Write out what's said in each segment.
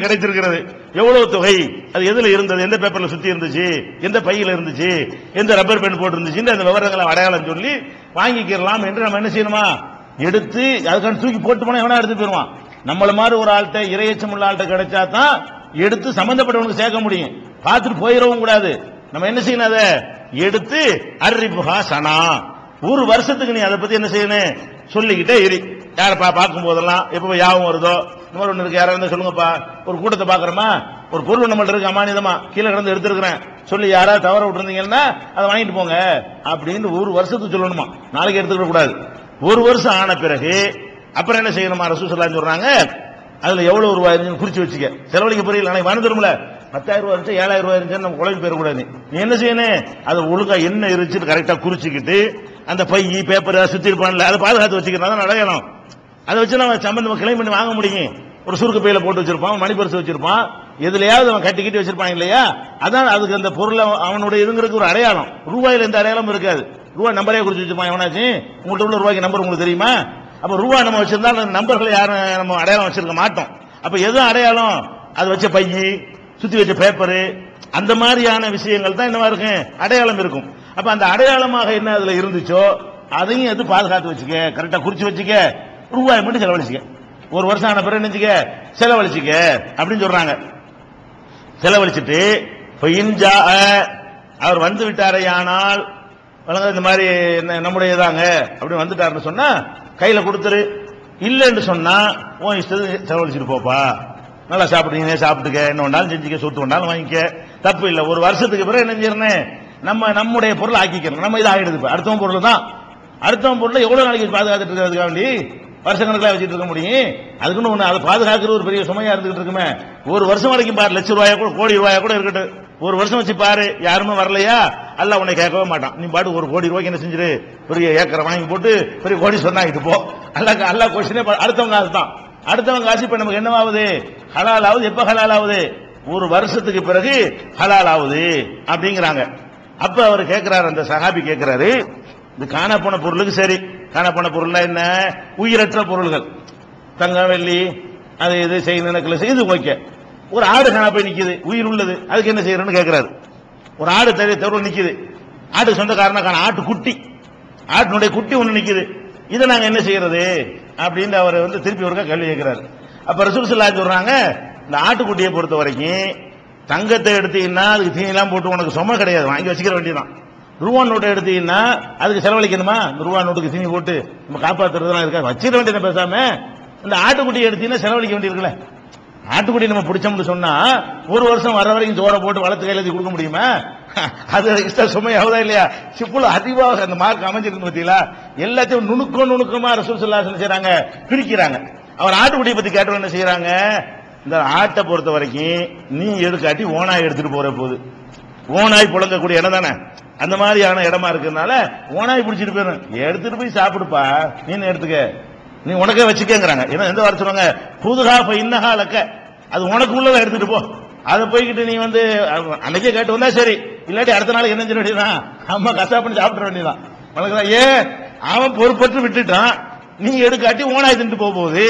கிடைத்திருக்கிறது. எவ்வளவு தொகை? அது எதுல இருந்தது? எந்த பேப்பர்ல சுத்தி இருந்துச்சு? எந்த பையில இருந்துச்சு? எந்த ரப்பர் பெண் போட்டு அந்த விவரங்களை அடையாளம் சொல்லி வாங்கிக்கிறலாம் என்று நம்ம என்ன செய்யணுமா? எடுத்து அதுக்கான தூக்கி போட்டு போனா எவனா எடுத்து போயிருவான்? நம்மள மாதிரி ஒரு ஆள்கிட்ட இரையச்சம் உள்ள ஆள்கிட்ட கிடைச்சா தான் எடுத்து சம்பந்தப்பட்டவனுக்கு சேர்க்க முடியும். பார்த்துட்டு போயிடவும் கூடாது. நம்ம என்ன செய்யணும் அதை? எடுத்து அறிப்புகா சனா. ஒரு வருஷத்துக்கு நீ அதை பத்தி என்ன செய்யணும்? சொல்லிக்கிட்டே இரு. யாரை பா பார்க்கும் போதெல்லாம் எப்ப யாவும் வருதோ? இந்த மாதிரி ஒண்ணு இருக்கு. சொல்லுங்கப்பா. ஒரு கூட்டத்தை பார்க்குறோமா? ஒரு பொருள் நம்மள்ட்ட இருக்கு. அமானிதமா கீழே கிடந்து எடுத்திருக்கிறேன். சொல்லி யாராவது தவற விட்டுருந்தீங்கன்னா அதை வாங்கிட்டு போங்க. அப்படின்னு ஒரு வருஷத்துக்கு சொல்லணுமா? நாளைக்கு எடுத்துக்கிட கூடாது. ஒரு வருஷம் ஆன பிறகு அப்புறம் என்ன செய்யணுமா? ரசூசல்லாம் சொல்றாங்க. அதுல எவ்வளவு ரூபாய் இருந்துச்சுன்னு குறிச்சு வச்சுக்க. செலவழிக்க புரியல. நாளைக்கு மறந்துடும்ல பத்தாயிரம் ரூபாய் இருந்துச்சு? ஏழாயிரம் ரூபாய் இருந்துச்சு நம்ம குழம்பு போயிடக்கூடாது நீ என்ன செய்யணும்? அது ஒழுங்கா என்ன இருந்துச்சுன்னு கரெக்டா குறிச்சுக்கிட்டு அந்த பை பேப்பர் சுத்தி இருப்பான்ல அதை பாதுகாத்து வச்சுக்கிறதா தான் அடையணும். அதை வச்சு நம்ம சம்பந்தம் கிளைம் பண்ணி வாங்க முடியும். ஒரு சுருக்கு பையில போட்டு வச்சிருப்பான் மணி பரிசு வச்சிருப்பான். எதுலையாவது அவன் கட்டி கட்டி வச்சிருப்பான் இல்லையா? அதான் அதுக்கு அந்த பொருளை அவனுடைய இதுங்கிறதுக்கு ஒரு அடையாளம். ரூபாயில் எந்த அடையாளம் இருக்காது. ரூபாய் நம்பரே குறிச்சு வச்சிருப்பான் எவனாச்சு? உங்கள்கிட்ட உள்ள ரூபாய்க்கு நம்பர் உங்களுக்கு தெரியுமா? அப்ப ரூபாய் நம்ம வச்சிருந்தா அந்த நம்பர்களை யாரும் நம்ம அடையாளம் வச்சிருக்க மாட்டோம். அப்ப எது அடையாளம்? அது வச்ச பையி சுத்தி வச்ச பேப்பரு அந்த மாதிரியான விஷயங்கள் தான் என்னவா இருக்கும்? அடையாளம் இருக்கும். அப்ப அந்த அடையாளமாக என்ன அதுல இருந்துச்சோ அதையும் எது பாதுகாத்து வச்சுக்க? கரெக்டா குறிச்சு வச்சுக்க? ரூபாய் மட்டும் செலவழிச்சுக்க. ஒரு வருஷம் ஆன பிறகு நினைச்சுக்க செலவழிச்சுக்க? அப்படின்னு சொல்றாங்க. செலவழிச்சுட்டு இப்ப அவர் வந்து விட்டாரையானால் வழங்க இந்த மாதிரி ந- நம்முடையதாங்க. அப்படின்னு வந்துட்டாருன்னு சொன்னா கையில கொடுத்துரு. இல்லைன்னு சொன்னா உன் இஷ்டத்து செலவழிச்சிட்டு போப்பா. நல்லா சாப்பிடுறீங்க சாப்பிட்டுக்க. என்ன வேணாலும் செஞ்சுக்க சொத்து வேணாலும் வாங்கிக்க. தப்பு இல்லை. ஒரு வருஷத்துக்கு பிறகு என்ன செய்யறேன் நம்ம நம்முடைய பொருள் ஆக்கிக்கிறோம். நம்ம இதாகிடுது அடுத்தவன் பொருள் தான் அடுத்தவன் பொருளை எவ்வளவு நாளைக்கு பாதுகாத்துட்டு இருக்கிறதுக்காக வேண்டி வருஷக்கணக்கில் வச்சுட்டு இருக்க முடியும். அதுக்குன்னு ஒன்று அதை பாதுகாக்கிற ஒரு பெரிய சுமையாக இருந்துகிட்டு இருக்குமே. ஒரு வருஷம் வரைக்கும் பாரு லட்ச ரூபாயா கூட கோடி ரூபாயா கூட இருக்கட்டும். ஒரு வருஷம் வச்சு பாரு யாருமே வரலையா? அல்ல உன்னை கேட்கவே மாட்டான். நீ பாட்டு ஒரு கோடி ரூபாய்க்கு என்ன செஞ்சிரு? பெரிய ஏக்கரை வாங்கி போட்டு பெரிய கோடி சொன்னாங்கிட்டு போ. அல்ல அல்ல கொஸ்டினே அடுத்தவங்க காசு தான். அடுத்தவங்க காசு இப்போ நமக்கு என்னவாகுது? ஹலால் ஆகுது எப்போ ஹலால் ஆகுது ஒரு வருஷத்துக்கு பிறகு ஹலால் ஆகுது அப்படிங்கிறாங்க. அப்ப அவர் கேட்கிறாரு அந்த சஹாபி கேட்கிறாரு இது காண போன பொருளுக்கு சரி. காணா போன பொருள்னா என்ன? உயிரற்ற பொருள்கள். தங்கம் வெள்ளி அது இது செய்ய நெக்லஸ் இது ஓகே ஒரு ஆடு காணா போய் நிக்குது உயிர் உள்ளது. அதுக்கு என்ன செய்யறன்னு கேட்கிறாரு ஒரு ஆடு தெரிய தெருவில் நிக்குது. ஆட்டு சொந்தக்காரனா காண ஆட்டு குட்டி. ஆட்டினுடைய குட்டி ஒன்று நிற்கிது இதை நாங்கள் என்ன செய்யறது? அப்படின்னு அவர் வந்து திருப்பி ஒருக்கா கேள்வி கேட்கிறாரு அப்ப ரசூல் சொல்றாங்க இந்த ஆட்டுக்குட்டியை பொறுத்த வரைக்கும் தங்கத்தை எடுத்தீங்கன்னா அதுக்கு தீனிலாம் போட்டு உனக்கு சும கிடையாது. வாங்கி வச்சுக்கிற வேண்டியதான் ரூபா நோட்டை எடுத்தீங்கன்னா அதுக்கு செலவழிக்கணுமா? ரூபா நோட்டுக்கு சீனி போட்டு நம்ம காப்பாற்றுறதுலாம் இருக்கா? வச்சிட வேண்டியது பேசாம இந்த ஆட்டுக்குட்டி எடுத்தீங்கன்னா செலவழிக்க வேண்டியிருக்குல்ல. ஆட்டுக்குடி நம்ம பிடிச்சோம்னு சொன்னா ஒரு வருஷம் வர வரைக்கும் சோறை போட்டு வளர்த்து கையில் எழுதி கொடுக்க முடியுமா? அது இஷ்ட சுமையாவதா இல்லையா? சிப்புல அதிகமாக அந்த மார்க் அமைஞ்சிருக்கு பார்த்தீங்களா? எல்லாத்தையும் நுணுக்கம் நுணுக்கமா ரசூல் ஸல்லல்லாஹு செய்யறாங்க பிரிக்கிறாங்க. அவர் ஆட்டுக்குடியை பத்தி கேட்டவங்க என்ன செய்யறாங்க இந்த ஆட்டை பொறுத்த வரைக்கும் நீ எடுக்காட்டி ஓனாய் எடுத்துட்டு போற போது. ஓனாய் புழங்கக்கூடிய இடம் தானே? அந்த மாதிரியான இடமா இருக்கிறதுனால ஓனாய் பிடிச்சிட்டு போயிடும் எடுத்துட்டு போய் சாப்பிடுப்பா. நீ எடுத்துக்க? நீ உனக்கே வச்சுக்கங்கிறாங்க. ஏன்னா எந்த வார்த்தை சொல்லுவாங்க? புதுகா இப்போ இன்னஹா லக்க. அது உனக்கு உள்ளதை எடுத்துட்டு போ. அதை போய்கிட்டு நீ வந்து அன்னைக்கே கேட்டு வந்தா சரி. இல்லாட்டி அடுத்த நாள் என்ன செய்ய வேண்டியதான் அம்மா கசா பண்ணி சாப்பிட வேண்டியதான் உனக்கு ஏன் அவன் பொறுப்பற்று விட்டுட்டான். நீ எடுக்காட்டி ஓனாய் தின்ட்டு போக போகுது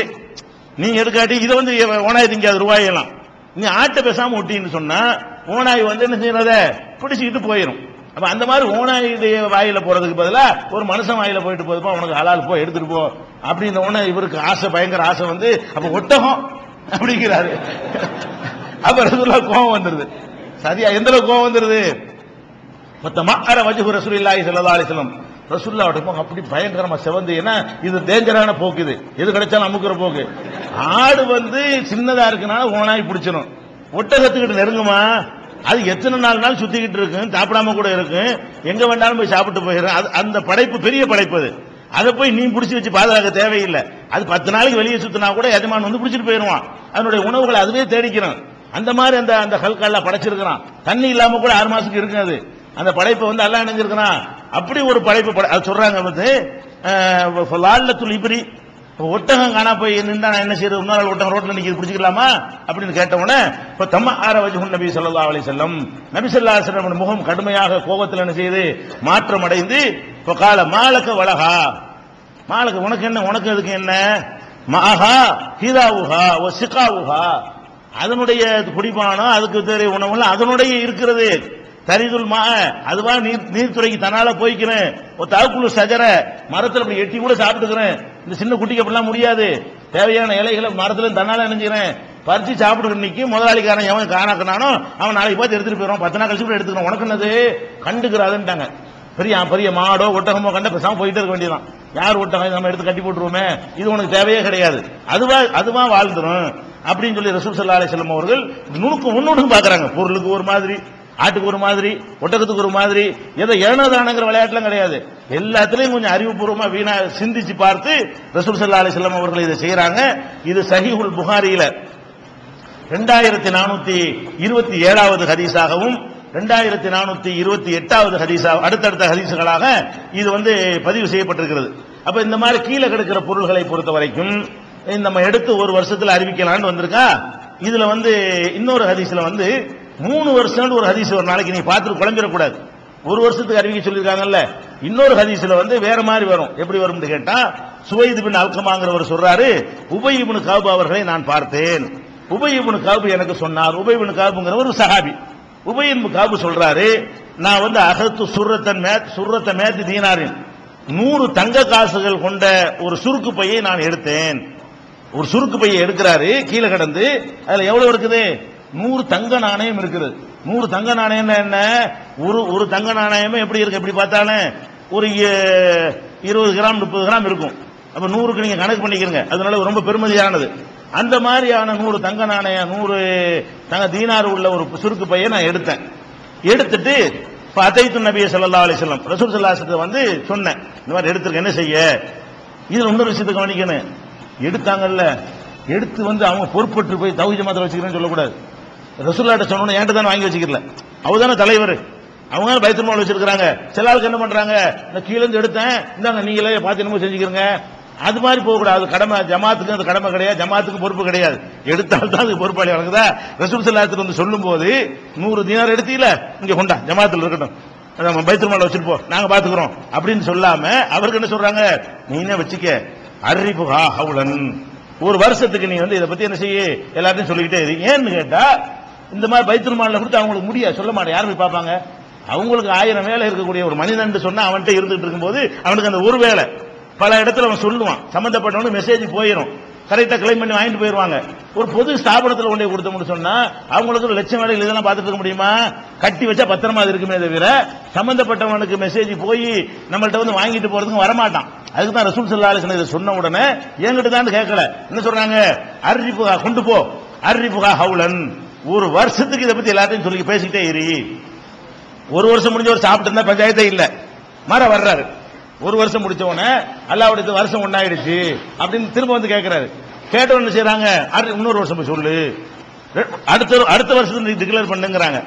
நீ எடுக்காட்டி இதை வந்து ஓனாய் திங்காது ரூபாயெல்லாம். நீ ஆட்டை பேசாம ஒட்டின்னு சொன்னா ஓனாய் வந்து என்ன செய்யறத? பிடிச்சிக்கிட்டு போயிடும் அப்ப அந்த மாதிரி ஓனாயுடைய வாயில போறதுக்கு பதிலா ஒரு மனுஷன் வாயில போயிட்டு போதுப்பா உனக்கு ஹலால் போ எடுத்துட்டு போ. அப்படின்னு உடனே இவருக்கு ஆசை பயங்கர ஆசை வந்து அப்ப ஒட்டகம் அப்படிங்கிறாரு. அப்ப ரசூல்லா கோபம் வந்துருது. சரியா? எந்த அளவுக்கு கோபம் வந்துருது? மொத்தமா அர வஜுகு ரசூலுல்லாஹி ஸல்லல்லாஹு அலைஹி வஸல்லம். ரசூலுல்லாஹ் போங்க அப்படி பயங்கரமா செவந்து ஏன்னா இது டேஞ்சரான போக்கு இது. எது கிடைச்சாலும் அமுக்குற போக்கு. ஆடு வந்து சின்னதா இருக்குனால ஓனாய் பிடிச்சிடும் ஒட்டகத்துக்கிட்ட நெருங்குமா? அது எத்தனை நாள் நாள் சுத்திக்கிட்டு இருக்கும் சாப்பிடாம கூட இருக்கும் எங்க வேண்டாலும் போய் சாப்பிட்டு போயிடும் அது அந்த படைப்பு பெரிய படைப்பு அது. அதை போய் நீ பிடிச்சி வச்சு பாதுகாக்க தேவையில்லை. அது பத்து நாளைக்கு வெளியே சுத்தினா கூட எஜமான் வந்து பிடிச்சிட்டு போயிடுவான். அதனுடைய உணவுகளை அதுவே தேடிக்கிறான். அந்த மாதிரி அந்த அந்த ஹல்கெல்லாம் படைச்சிருக்கிறான். தண்ணி இல்லாம கூட ஆறு மாசத்துக்கு அது. அந்த படைப்பை வந்து எல்லாம் இணைஞ்சிருக்கிறான். அப்படி ஒரு படைப்பு படை- அது சொல்றாங்க வந்து அஹ், லால்லத்துல் இப்ரி ஒட்டகம் காணா போய் நின்றா நான் என்ன செய்யறது இன்னொரு ஒட்டகம் ரோட்ல நிக்கிறது பிடிச்சிக்கலாமா? அப்படின்னு கேட்ட உடனே தம்ம ஆர வஜுஹுன் நபி சொல்லா அலி செல்லம் நபி சொல்லா செல்லம் முகம் கடுமையாக கோபத்தில் என்ன செய்து மாற்றம் அடைந்து இப்போ கால மாலக்க வலகா மாலக்க உனக்கு என்ன? உனக்கு அதுக்கு என்ன? மாஹா ஹிதாவுஹா ஒ உஹா அதனுடைய குடிபானம் அதுக்கு தெரிய உணவுலாம் அதனுடைய இருக்கிறது. தரிதுல் மா அதுவா நீர் நீர்த்துறைக்கு தனால போய்க்கிறேன். ஒரு தாக்குழு சஜர மரத்தில் அப்படி எட்டி கூட சாப்பிட்டுக்கிறேன். இந்த சின்ன குட்டிக்கு அப்படிலாம் முடியாது. தேவையான இலைகளை மரத்துல தன்னால நினைஞ்சுக்கிறேன். பறிச்சு சாப்பிட்டு நிக்கி முதலாளிக்காரன் எவன் காணாக்கினானோ அவன் நாளைக்கு பார்த்து எடுத்துட்டு போயிடும் பத்து நாள் கழிச்சு கூட எடுத்துக்கிறோம் உனக்கு என்னது? கண்டுக்கிறாதுன்ட்டாங்க. பெரிய பெரிய மாடோ ஒட்டகமோ கண்ட பேசாம போயிட்டு இருக்க வேண்டியதான் யார் ஒட்டகம்? நம்ம எடுத்து கட்டி போட்டுருவோமே. இது உனக்கு தேவையே கிடையாது. அதுவா அதுவா வாழ்ந்துடும் அப்படின்னு சொல்லி ரசூல் சல்லா அலிஸ்லாம் அவர்கள் நுணுக்கு முன்னோடு பாக்குறாங்க பொருளுக்கு ஒரு மாதிரி. ஆட்டுக்கு ஒரு மாதிரி ஒட்டகத்துக்கு ஒரு மாதிரி ஏதோ ஏனோதானங்கிற விளையாட்டுலாம் கிடையாது. எல்லாத்துலேயும் கொஞ்சம் அறிவுபூர்வமா வீணா சிந்திச்சு பார்த்து ரசூல் சல்லா அலிஸ்லாம் அவர்கள் இதை செய்யறாங்க இது சஹிஹுல் புகாரியில ரெண்டாயிரத்தி நானூத்தி இருபத்தி ஏழாவது ஹதீஸாகவும் ரெண்டாயிரத்தி நானூத்தி இருபத்தி எட்டாவது ஹதீஸா அடுத்தடுத்த ஹதீஸுகளாக இது வந்து பதிவு செய்யப்பட்டிருக்கிறது. அப்ப இந்த மாதிரி கீழே கிடக்கிற பொருள்களை பொறுத்த வரைக்கும் நம்ம எடுத்து ஒரு வருஷத்துல அறிவிக்கலாம்னு வந்திருக்கா? இதுல வந்து இன்னொரு ஹதீஸ்ல வந்து மூணு வருஷம் ஒரு ஹதீஸ் ஒரு நாளைக்கு நீ பார்த்துட்டு குழம்பிடக்கூடாது. ஒரு வருஷத்துக்கு அறிவிக்க சொல்லியிருக்காங்கல்ல. இன்னொரு ஹதீஸ்ல வந்து வேற மாதிரி வரும். எப்படி வரும்னு கேட்டா சுவைது பின் அல்கமாங்கிறவர் சொல்றாரு உபயிபுன் காபு அவர்களை நான் பார்த்தேன். உபயிபுன் காபு எனக்கு சொன்னார். உபயிபுன் காபுங்கிற ஒரு சஹாபி. உபயின் காபு சொல்றாரு நான் வந்து அகத்து சுரத்தன் மேத் சுரத்த மேத்து தீனாரின் நூறு தங்க காசுகள் கொண்ட ஒரு சுருக்கு பையை நான் எடுத்தேன். ஒரு சுருக்கு பையை எடுக்கிறாரு கீழே கிடந்து அதுல எவ்வளவு இருக்குது? நூறு தங்க நாணயம் இருக்குது. நூறு தங்க நாணயம் என்ன? ஒரு ஒரு தங்க நாணயமே எப்படி இருக்கு? எப்படி பார்த்தாலும் ஒரு இருபது கிராம் முப்பது கிராம் இருக்கும். அப்போ நூறுக்கு நீங்கள் கணக்கு பண்ணிக்கிறங்க. அதனால ரொம்ப பெருமதியானது. அந்த மாதிரியான நூறு தங்க நாணயம் நூறு தங்க தீனார் உள்ள ஒரு சுருக்கு பையை நான் எடுத்தேன். எடுத்துட்டு அத்தைத்து நபிய சல்லா அலைஹி வஸல்லம் ரசூல் சல்லாசத்தை வந்து சொன்னேன். இந்த மாதிரி எடுத்துருக்க என்ன செய்ய? இதில் இன்னொரு விஷயத்தை கவனிக்கணும். எடுத்தாங்கல்ல எடுத்து வந்து அவங்க பொறுப்பற்று போய் தௌஜ மாத்திரம் வச்சுக்கிறேன்னு சொல்லக்கூடாது. ரசூல்லாட்ட சொன்னோன்னு என்கிட்ட தானே வாங்கி வச்சுக்கல அவங்க தானே தலைவர். அவங்க தானே பைத்தல் வச்சிருக்காங்க சில ஆளுக்கு என்ன பண்றாங்க? நான் கீழே எடுத்தேன். இந்தாங்க நீங்களே பார்த்து என்னமோ செஞ்சுக்கிறங்க. அது மாதிரி போகக்கூடாது. கடமை ஜமாத்துக்கு அந்த கடமை கிடையாது. ஜமாத்துக்கு பொறுப்பு கிடையாது. எடுத்தால் தான் அதுக்கு பொறுப்பாளி வழங்குதா? ரசூல் சல்லாத்துக்கு வந்து சொல்லும் போது நூறு தினார் எடுத்தீல? இங்க கொண்டா ஜமாத்தில் இருக்கட்டும். நம்ம பைத்தல் வச்சிருப்போம் வச்சுட்டு நாங்க பாத்துக்கிறோம். அப்படின்னு சொல்லாம அவருக்கு என்ன சொல்றாங்க? நீனே வச்சுக்க. அறிவு ஹவுலன். ஒரு வருஷத்துக்கு நீ வந்து இதை பத்தி என்ன செய்ய? எல்லாத்தையும் சொல்லிக்கிட்டே ஏன்னு கேட்டா இந்த மாதிரி பைத்தல் மாநில கொடுத்து அவங்களுக்கு முடியாது. சொல்ல மாட்டேன். யார் போய் பார்ப்பாங்க? அவங்களுக்கு ஆயிரம் வேலை இருக்கக்கூடிய ஒரு மனிதன் சொன்னா அவன்கிட்ட இருந்துட்டு இருக்கும்போது அவனுக்கு அந்த ஒரு வேலை. பல இடத்துல அவன் சொல்லுவான். சம்பந்தப்பட்டவனு மெசேஜ் போயிடும் கரெக்டாக கிளைம் பண்ணி வாங்கிட்டு போயிருவாங்க. ஒரு பொது ஸ்தாபனத்தில் கொண்டு கொடுத்த கொடுத்தோம்னு சொன்னா அவங்களுக்கு ஒரு லட்சம் வேலைகள் இதெல்லாம் பார்த்துட்டு இருக்க முடியுமா? கட்டி வச்சா பத்திரமா அது இருக்குமே தவிர சம்பந்தப்பட்டவனுக்கு மெசேஜ் போய் நம்மள்ட்ட வந்து வாங்கிட்டு போறதுக்கு வரமாட்டான். அதுக்கு தான் ரசூல் சல்லா இதை சொன்ன உடனே என்கிட்ட தான் கேட்கல. என்ன சொல்றாங்க? அரிப்புகா கொண்டு போ. அரிப்புகா ஹவுலன். ஒரு வருஷத்துக்கு இதை பத்தி எல்லாத்தையும் சொல்லி பேசிக்கிட்டே இரு. ஒரு வருஷம் முடிஞ்ச ஒரு சாப்பிட்டு இருந்தா பஞ்சாயத்தே இல்ல. மர வர்றாரு. ஒரு வருஷம் முடிச்ச உடனே அல்லாவுடைய இது வருஷம் ஒன்னாயிடுச்சு அப்படின்னு திரும்ப வந்து கேட்கிறாரு கேட்ட என்ன செய்யறாங்க இன்னொரு வருஷம் போய் சொல்லு. அடுத்த அடுத்த வருஷத்துக்கு டிக்ளேர் பண்ணுங்கிறாங்க.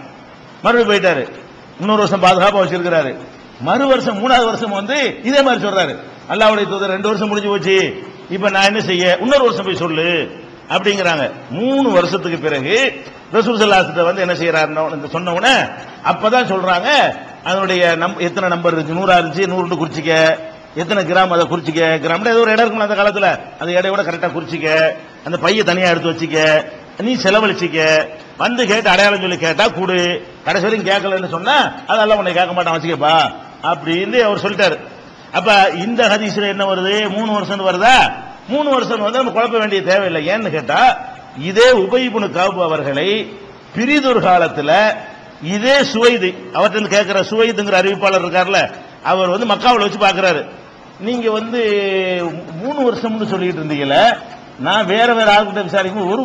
மறுபடியும் போயிட்டாரு. இன்னொரு வருஷம் பாதுகாப்பா வச்சிருக்கிறாரு. மறு வருஷம் மூணாவது வருஷம் வந்து இதே மாதிரி சொல்றாரு. அல்லாவுடைய தூதர் ரெண்டு வருஷம் முடிஞ்சு போச்சு. இப்ப நான் என்ன செய்ய? இன்னொரு வருஷம் போய் சொல்லு. அப்படிங்கிறாங்க. மூணு வருஷத்துக்கு பிறகு ரசூல் சல்லாசத்தை வந்து என்ன செய்யறாருன்னு சொன்ன உடனே அப்பதான் சொல்றாங்க அதனுடைய நம் எத்தனை நம்பர் இருந்துச்சு நூறா இருந்துச்சு நூறு குறிச்சிக்க. எத்தனை கிராம் அதை குறிச்சிக்க? கிராம்ல ஏதோ ஒரு இடம் இருக்கும் அந்த காலத்துல. அந்த இடையோட கரெக்டா குறிச்சிக்க. அந்த பைய தனியா எடுத்து வச்சுக்க. நீ செலவழிச்சிக்க. வந்து கேட்டு அடையாளம் சொல்லி கேட்டா கூடு. கடைசி வரைக்கும் கேட்கலன்னு சொன்னா அதெல்லாம் உன்னை கேட்க மாட்டான் வச்சுக்கப்பா. அப்படின்னு அவர் சொல்லிட்டாரு. அப்ப இந்த ஹதீஸ்ல என்ன வருது? மூணு வருஷம் வருதா? மூணு வருஷம் வந்து நம்ம குழப்ப வேண்டிய தேவையில்லை. ஏன்னு கேட்டா இதே உபயிபுனு காபு அவர்களை பிரிதொரு காலத்தில் இதே சுவைது அவர்கிட்ட கேட்கிற சுவைதுங்கிற அறிவிப்பாளர் இருக்கார்ல அவர் வந்து மக்காவில் வச்சு பார்க்குறாரு நீங்க வந்து மூணு வருஷம்னு சொல்லிட்டு இருந்தீங்கல்ல நான் வேற வேற ஆள்கிட்ட விசாரிக்கும் ஒரு